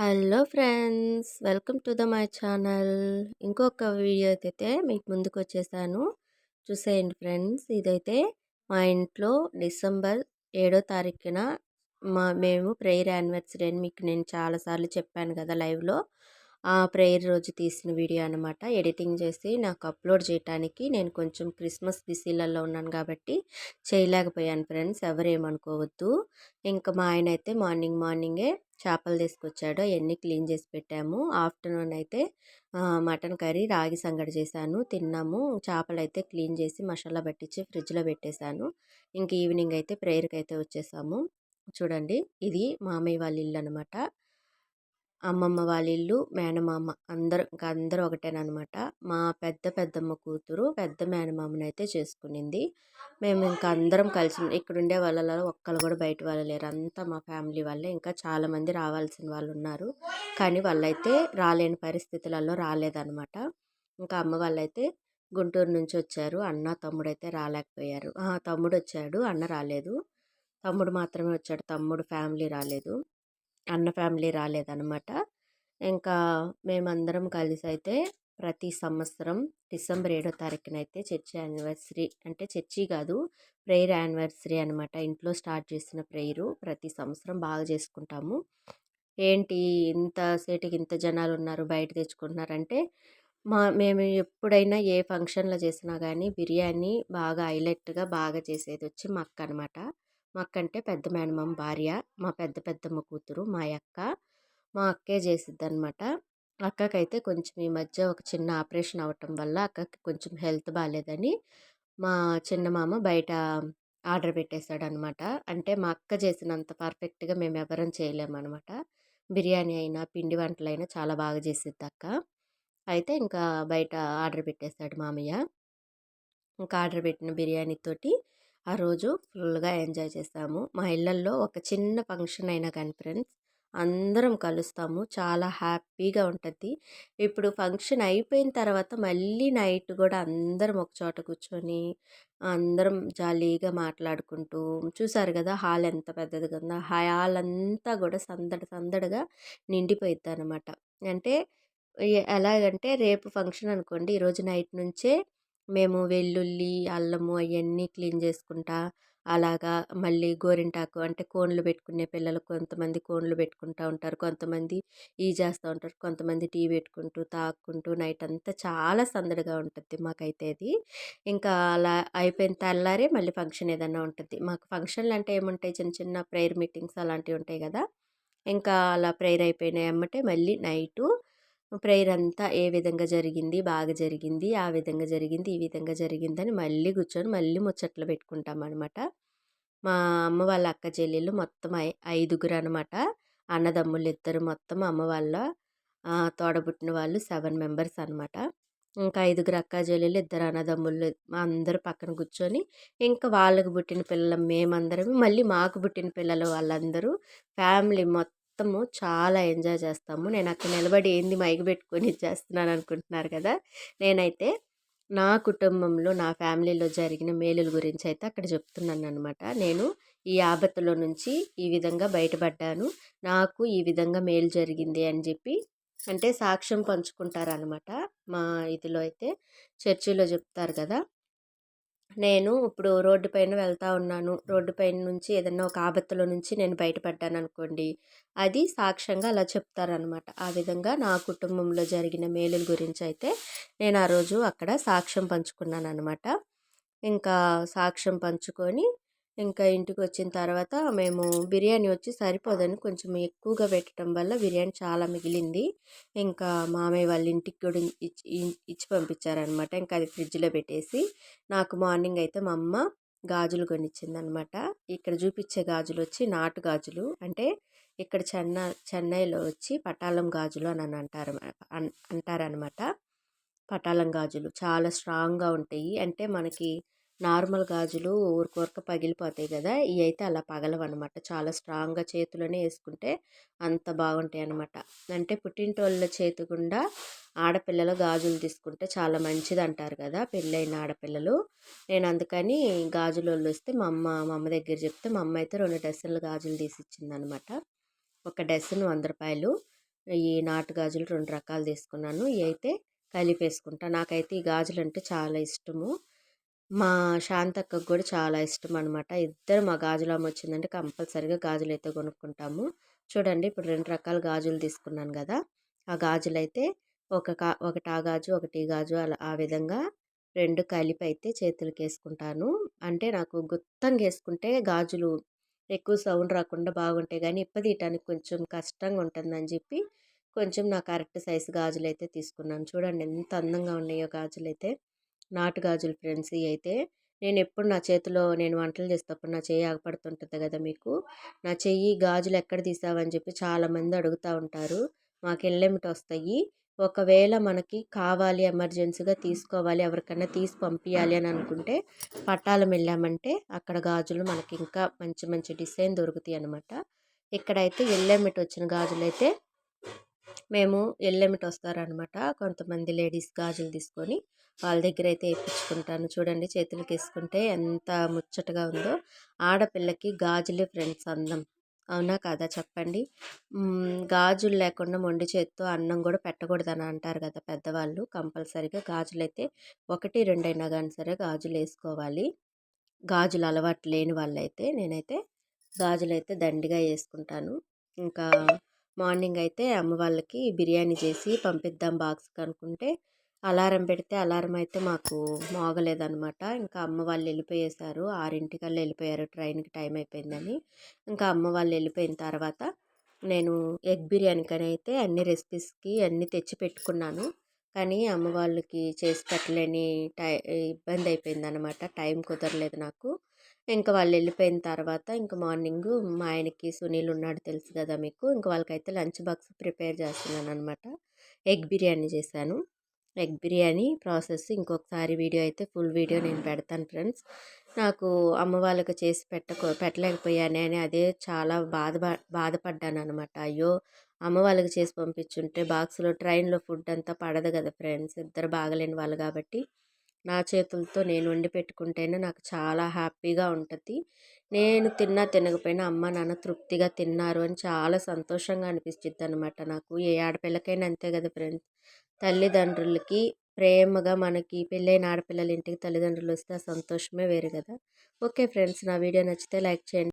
Hello friends welcome to the my channel. ఇంకొక video అయితే మీకు ముందుకు వచ్చేసాను చూసేయండి ఫ్రెండ్స్ ఇదైతే మా ఇంట్లో డిసెంబర్ ఏడో తారీఖున మా మేము ప్రేయర్ యానివర్సరీ అని మీకు నేను చాలాసార్లు చెప్పాను కదా లైవ్లో. ఆ ప్రేయర్ రోజు తీసిన వీడియో అనమాట ఎడిటింగ్ చేసి నాకు అప్లోడ్ చేయడానికి నేను కొంచెం క్రిస్మస్ బిసీలలో ఉన్నాను కాబట్టి చేయలేకపోయాను ఫ్రెండ్స్ ఎవరేమనుకోవద్దు. ఇంకా మా ఆయన అయితే మార్నింగ్ మార్నింగే చేపలు తీసుకొచ్చాడు. అవన్నీ క్లీన్ చేసి పెట్టాము. ఆఫ్టర్నూన్ అయితే మటన్ కర్రీ రాగి సంగడి చేశాను. తిన్నాము. చేపలు అయితే క్లీన్ చేసి మసాలా పట్టించి ఫ్రిడ్జ్లో పెట్టేశాను. ఇంక ఈవినింగ్ అయితే ప్రేయర్కి అయితే వచ్చేసాము. చూడండి ఇది మామయ్య వాళ్ళ ఇల్లు అనమాట అమ్మమ్మ వాళ్ళ ఇల్లు మేనమామ అందరూ ఇంకా అందరూ ఒకటేనమాట మా పెద్ద పెద్దమ్మ కూతురు పెద్ద మేనమామని అయితే చేసుకునింది. మేము ఇంకా అందరం కలిసి ఇక్కడ ఉండే వాళ్ళలో ఒక్కరు కూడా బయట వాళ్ళు లేరు. అంతా మా ఫ్యామిలీ వాళ్ళే. ఇంకా చాలామంది రావాల్సిన వాళ్ళు ఉన్నారు. కానీ వాళ్ళైతే రాలేని పరిస్థితులలో రాలేదన్నమాట. ఇంకా అమ్మ వాళ్ళైతే గుంటూరు నుంచి వచ్చారు. అన్న తమ్ముడైతే రాలేకపోయారు. తమ్ముడు వచ్చాడు అన్న రాలేదు. తమ్ముడు మాత్రమే వచ్చాడు. తమ్ముడు ఫ్యామిలీ రాలేదు. అన్న ఫ్యామిలీ రాలేదనమాట ఇంకా మేమందరం కలిసి అయితే ప్రతి సంవత్సరం డిసెంబర్ ఏడో తారీఖున అయితే చర్చి యానివర్సరీ అంటే చర్చి కాదు ప్రేయర్ యానివర్సరీ అనమాట ఇంట్లో స్టార్ట్ చేసిన ప్రేయరు ప్రతి సంవత్సరం బాగా చేసుకుంటాము. ఏంటి ఇంతసేటికి ఇంత జనాలు ఉన్నారు బయట తెచ్చుకుంటున్నారంటే మా మేము ఎప్పుడైనా ఏ ఫంక్షన్లో చేసినా కానీ బిర్యానీ బాగా హైలైట్గా బాగా చేసేది వచ్చి మక్క అనమాట మా అక్క అంటే పెద్ద మేనమామ భార్య మా పెద్ద పెద్దమ్మ కూతురు మా అక్క మా అక్కే చేసిద్ది అనమాట అక్కకైతే కొంచెం ఈ మధ్య ఒక చిన్న ఆపరేషన్ అవ్వటం వల్ల అక్కకి కొంచెం హెల్త్ బాగాలేదని మా చిన్న మామ బయట ఆర్డర్ పెట్టేశాడు అనమాట అంటే మా అక్క చేసినంత పర్ఫెక్ట్గా మేము ఎవరం చేయలేమన్నమాట. బిర్యానీ అయినా పిండి వంటలైనా చాలా బాగా చేసిద్ది అక్క అయితే ఇంకా బయట ఆర్డర్ పెట్టేశాడు మామయ్య. ఇంకా ఆర్డర్ పెట్టిన బిర్యానీతోటి ఆ రోజు ఫుల్గా ఎంజాయ్ చేస్తాము. మా ఇళ్ళల్లో ఒక చిన్న ఫంక్షన్ అయినా కానీ ఫ్రెండ్స్ అందరం కలుస్తాము. చాలా హ్యాపీగా ఉంటుంది. ఇప్పుడు ఫంక్షన్ అయిపోయిన తర్వాత మళ్ళీ నైట్ కూడా అందరం ఒక చోట కూర్చొని అందరం జాలీగా మాట్లాడుకుంటూ చూసారు కదా హాల్ ఎంత పెద్దది కదా హాల్ అంతా కూడా సందడి సందడిగా నిండిపోయిద్ది అనమాట అంటే ఎలాగంటే రేపు ఫంక్షన్ అనుకోండి ఈరోజు నైట్ నుంచే మేము వెల్లుల్లి అల్లము అవన్నీ క్లీన్ చేసుకుంటా అలాగా మళ్ళీ గోరింటాకు అంటే కోన్లు పెట్టుకునే పిల్లలు కొంతమంది కోన్లు పెట్టుకుంటూ ఉంటారు. కొంతమంది ఈ చేస్తూ ఉంటారు. కొంతమంది టీ పెట్టుకుంటూ తాక్కుంటూ నైట్ అంతా చాలా సందడిగా ఉంటుంది మాకైతే అది. ఇంకా అలా అయిపోయిన తెల్లారే మళ్ళీ ఫంక్షన్ ఏదైనా ఉంటుంది. మాకు ఫంక్షన్లు అంటే ఏముంటాయి? చిన్న చిన్న ప్రేయర్ మీటింగ్స్ అలాంటివి ఉంటాయి కదా. ఇంకా అలా ప్రేయర్ అయిపోయినాయి అమ్మటే మళ్ళీ నైటు ప్రేయర్ అంతా ఏ విధంగా జరిగింది బాగా జరిగింది ఆ విధంగా జరిగింది ఈ విధంగా జరిగిందని మళ్ళీ కూర్చొని మళ్ళీ ముచ్చట్లు పెట్టుకుంటాం అనమాట మా అమ్మ వాళ్ళ అక్క చెల్లెళ్ళు మొత్తం ఐ ఐదుగురు అనమాట అన్నదమ్ములు ఇద్దరు మొత్తం అమ్మ వాళ్ళ తోడబుట్టిన వాళ్ళు సెవెన్ మెంబర్స్ అనమాట ఇంకా ఐదుగురు అక్క చెల్లెలు ఇద్దరు అన్నదమ్ముళ్ళు అందరూ పక్కన కూర్చొని ఇంకా వాళ్ళకు పుట్టిన పిల్లలు మేమందరం మళ్ళీ మాకు పుట్టిన పిల్లలు వాళ్ళందరూ ఫ్యామిలీ మొత్తం మొత్తము చాలా ఎంజాయ్ చేస్తాము. నేను అక్కడ నిలబడి ఏంది మైకి పెట్టుకొని చేస్తున్నాను అనుకుంటున్నారు కదా! నేనైతే నా కుటుంబంలో నా ఫ్యామిలీలో జరిగిన మేలుల గురించి అయితే అక్కడ చెప్తున్నాను అనమాట నేను ఈ ఆపత్తులో నుంచి ఈ విధంగా బయటపడ్డాను. నాకు ఈ విధంగా మేలు జరిగింది అని చెప్పి అంటే సాక్ష్యం పంచుకుంటారనమాట మా ఇదిలో అయితే. చర్చిలో చెప్తారు కదా! నేను ఇప్పుడు రోడ్డు పైన వెళ్తా ఉన్నాను. రోడ్డు పైన నుంచి ఏదన్నా ఒక ఆపత్తులో నుంచి నేను బయటపడ్డాను అనుకోండి అది సాక్ష్యంగా అలా చెప్తారనమాట. ఆ విధంగా నా కుటుంబంలో జరిగిన మేలుల గురించి అయితే నేను ఆ రోజు అక్కడ సాక్ష్యం పంచుకున్నాను అనమాట ఇంకా సాక్ష్యం పంచుకొని ఇంకా ఇంటికి వచ్చిన తర్వాత మేము బిర్యానీ వచ్చి సరిపోదని కొంచెం ఎక్కువగా పెట్టడం వల్ల బిర్యానీ చాలా మిగిలింది. ఇంకా మామయ్య వాళ్ళ ఇంటికి కూడా ఇచ్చి ఇచ్చి పంపించారనమాట ఇంకా అది ఫ్రిడ్జ్లో పెట్టేసి నాకు మార్నింగ్ అయితే మా అమ్మ గాజులు కొనిచ్చిందనమాట ఇక్కడ చూపించే గాజులు వచ్చి నాటు గాజులు. అంటే ఇక్కడ చెన్నై చెన్నైలో వచ్చి పటాలం గాజులు అని అంటారు అంటారనమాట పటాలం గాజులు చాలా స్ట్రాంగ్గా ఉంటాయి. అంటే మనకి నార్మల్ గాజులు ఊరికొరక పగిలిపోతాయి కదా ఇవి అయితే అలా పగలవన్నమాట చాలా స్ట్రాంగ్గా చేతిలోనే వేసుకుంటే అంత బాగుంటాయి అనమాట అంటే పుట్టింటోళ్ళ చేతి గుండా ఆడపిల్లలు గాజులు తీసుకుంటే చాలా మంచిది అంటారు కదా పెళ్ళైన ఆడపిల్లలు. నేను అందుకని గాజులు వస్తే మా అమ్మ మా అమ్మ దగ్గర చెప్తే మా అమ్మ అయితే రెండు డజన్లు గాజులు తీసి ఇచ్చిందనమాట ఒక డజన్ వంద రూపాయలు. ఈ నాటు గాజులు రెండు రకాలు తీసుకున్నాను. ఇవి అయితే కలిపేసుకుంటా. నాకైతే ఈ గాజులు అంటే చాలా ఇష్టము. మా శాంతక్కకు కూడా చాలా ఇష్టం అనమాట ఇద్దరు మా గాజులు అమ్మ వచ్చిందంటే కంపల్సరిగా గాజులు అయితే కొనుక్కుంటాము. చూడండి ఇప్పుడు రెండు రకాల గాజులు తీసుకున్నాను కదా! ఆ గాజులు అయితే ఒక కా ఒకటి ఆ గాజు ఒకటి గాజు అలా ఆ విధంగా రెండు కలిపి అయితే చేతులకి వేసుకుంటాను అంటే నాకు గుత్తంగా వేసుకుంటే గాజులు ఎక్కువ సౌండ్ రాకుండా బాగుంటాయి కానీ ఇప్పదీయటానికి కొంచెం కష్టంగా ఉంటుందని చెప్పి కొంచెం నా కరెక్ట్ సైజు గాజులు అయితే తీసుకున్నాను. చూడండి ఎంత అందంగా ఉన్నాయో గాజులు అయితే నాటు గాజులు ఫ్రెండ్స్ ఇవి అయితే నేను ఎప్పుడు నా చేతిలో నేను వంటలు చేసేటప్పుడు నా చెయ్యి ఆగపడుతుంటుంది కదా మీకు. నా చెయ్యి గాజులు ఎక్కడ తీసావని చెప్పి చాలామంది అడుగుతూ ఉంటారు. మాకు ఎల్లెమిటి వస్తాయి? ఒకవేళ మనకి కావాలి ఎమర్జెన్సీగా తీసుకోవాలి ఎవరికైనా తీసి పంపించాలి అని అనుకుంటే పట్టాలం వెళ్ళామంటే అక్కడ గాజులు మనకి ఇంకా మంచి మంచి డిజైన్ దొరుకుతాయి అనమాట ఇక్కడైతే ఎల్లెమిటి వచ్చిన గాజులు అయితే మేము ఎల్లెమిటి వస్తారనమాట. కొంతమంది లేడీస్ గాజులు తీసుకొని వాళ్ళ దగ్గర అయితే వేయించుకుంటాను చూడండి చేతులకి వేసుకుంటే ఎంత ముచ్చటగా ఉందో. ఆడపిల్లకి గాజులే ఫ్రెండ్స్ అందం. అవునా కాదా చెప్పండి? గాజులు లేకుండా మొండి చేత్తో అన్నం కూడా పెట్టకూడదని అంటారు కదా పెద్దవాళ్ళు. కంపల్సరీగా గాజులు అయితే ఒకటి రెండైనా కానీ సరే గాజులు వేసుకోవాలి. గాజులు అలవాటు లేని వాళ్ళైతే నేనైతే గాజులు అయితే దండిగా వేసుకుంటాను. ఇంకా మార్నింగ్ అయితే అమ్మ వాళ్ళకి బిర్యానీ చేసి పంపిద్దాం బాక్స్ అనుకుంటే అలారం పెడితే అలారం అయితే మాకు మోగలేదనమాట ఇంకా అమ్మ వాళ్ళు వెళ్ళిపోయేసారు. ఆరింటికల్లా వెళ్ళిపోయారు. ట్రైన్కి టైం అయిపోయిందని. ఇంకా అమ్మ వాళ్ళు వెళ్ళిపోయిన తర్వాత నేను ఎగ్ బిర్యానీకని అయితే అన్ని రెసిపీస్కి అన్నీ తెచ్చి పెట్టుకున్నాను. కానీ అమ్మ వాళ్ళకి చేసి పెట్టలేని టై ఇబ్బంది అయిపోయింది అనమాట టైం కుదరలేదు నాకు. ఇంకా వాళ్ళు వెళ్ళిపోయిన తర్వాత ఇంకా మార్నింగ్ మా ఆయనకి సునీల్ ఉన్నాడు తెలుసు కదా మీకు ఇంకా వాళ్ళకైతే లంచ్ బాక్స్ ప్రిపేర్ చేస్తున్నాను అనమాట ఎగ్ బిర్యానీ చేశాను. ఎగ్ బిర్యానీ ప్రాసెస్ ఇంకొకసారి వీడియో అయితే ఫుల్ వీడియో నేను పెడతాను ఫ్రెండ్స్. నాకు అమ్మ వాళ్ళకి చేసి పెట్టకో పెట్టలేకపోయానే అని అదే చాలా బాధ బాధపడ్డాను అనమాట అయ్యో అమ్మ వాళ్ళకి చేసి పంపించుంటే బాక్స్లో ట్రైన్లో ఫుడ్ అంతా పడదు కదా ఫ్రెండ్స్. ఇద్దరు బాగలేని వాళ్ళు కాబట్టి నా చేతులతో నేను వండి పెట్టుకుంటేనే నాకు చాలా హ్యాపీగా ఉంటుంది. నేను తిన్నా తినకపోయినా అమ్మ నాన్న తృప్తిగా తిన్నారు అని చాలా సంతోషంగా అనిపిస్తుంది అనమాట నాకు. ఏ ఆడపిల్లకైనా అంతే కదా ఫ్రెండ్స్. తల్లిదండ్రులకి ప్రేమగా మనకి పెళ్ళైన ఆడపిల్లల ఇంటికి తల్లిదండ్రులు వస్తే ఆ సంతోషమే వేరు కదా. ఓకే ఫ్రెండ్స్ నా వీడియో నచ్చితే లైక్ చేయండి.